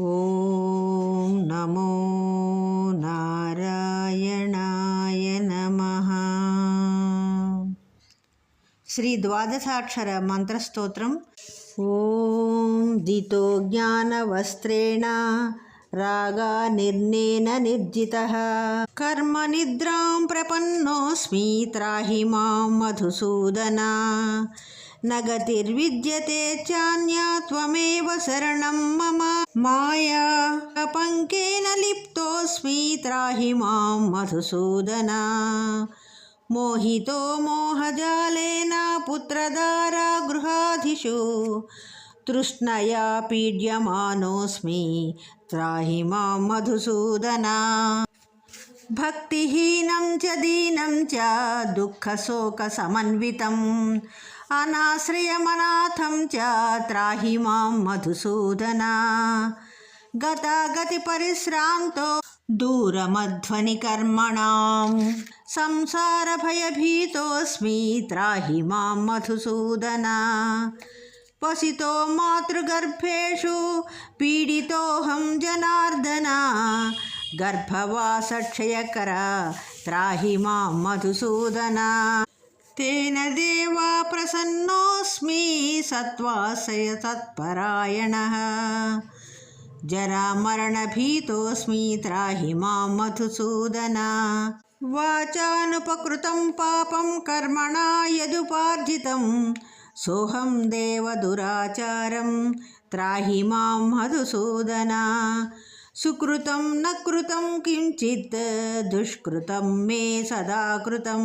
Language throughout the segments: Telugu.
ఓం నమో నారాయణాయ నమ. శ్రీ ద్వాదశాక్షర మంత్రస్తోత్రం. ఓం దితో జ్ఞానవస్త్రేణ రాగా నిర్ణేన నిర్జిత. కర్మ నిద్రాం ప్రపన్నోస్మి త్రాహి మాం మధుసూదనా. न गतिर्विद्यते चान्या त्वमेव शरणं मम माया। कपङ्केन लिप्तोऽस्मि त्राहि माँ मधुसूदना। मोहितो मोहजालेन पुत्रदारा गृहाधिषु तृष्णया पीड्यमानोऽस्मि त्राहि माँ मधुसूदना। भक्तिहीनं च दीनं च दुःखशोकसमन्वितम्। అనాశ్రయమనాథం చ త్రాహి మాం మధుసూదన గతాగతి పరిశ్రాంతో దూరమధ్వని కర్మణాం సంసార భయభీతోస్మి త్రాహి మాం మధుసూదన పసితో మాతృగర్భేషు పీడితోహం జనార్దన గర్భవాసక్షయకర త్రాహి మాం మధుసూదన తేన దేవా ప్రసన్నోస్మి సత్వాశయ తత్పరాయణ జరామరణభీతోస్మి త్రాహి మాం మధుసూదన వాచానుపకృతం పాపం కర్మణా యదుపార్జితం సోహం దేవదురాచారం త్రాహి మాం మధుసూదన సుకృతం న కృతం కించిత్ దుష్కృతం మే సదా కృతం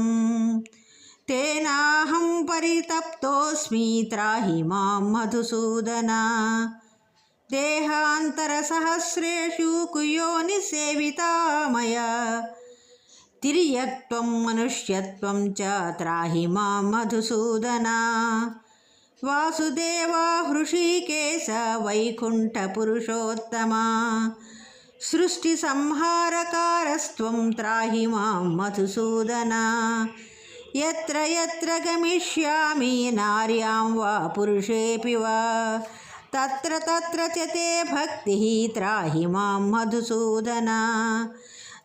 తేనాహం పరితప్తోస్మి త్రాహి మాం మధుసూదన దేహాంతరసహస్రేషు కుయోని సేవితామయ తిర్యక్త్వం మనుష్యత్వం చ త్రాహి మాం మధుసూదన వాసుదేవా హృషికేశ వైకుంఠ పురుషోత్తమా సృష్టి సంహారకారస్త్వం త్రాహి మాం మధుసూదనా ఎత్ర ఎత్ర గమిష్యామి నార్యాం వా పురుషేపి వా. తత్ర తత్ర చ తే భక్తి త్రాహి మాం మధుసూదన.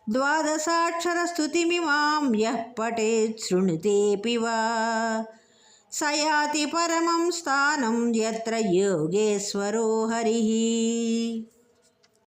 ద్వాదశాక్షరస్తుతిమిమాం యః పఠేత్ శృణుతేపి వా. స యాతి పరమం స్థానం యత్ర యోగేశ్వరో హరిः.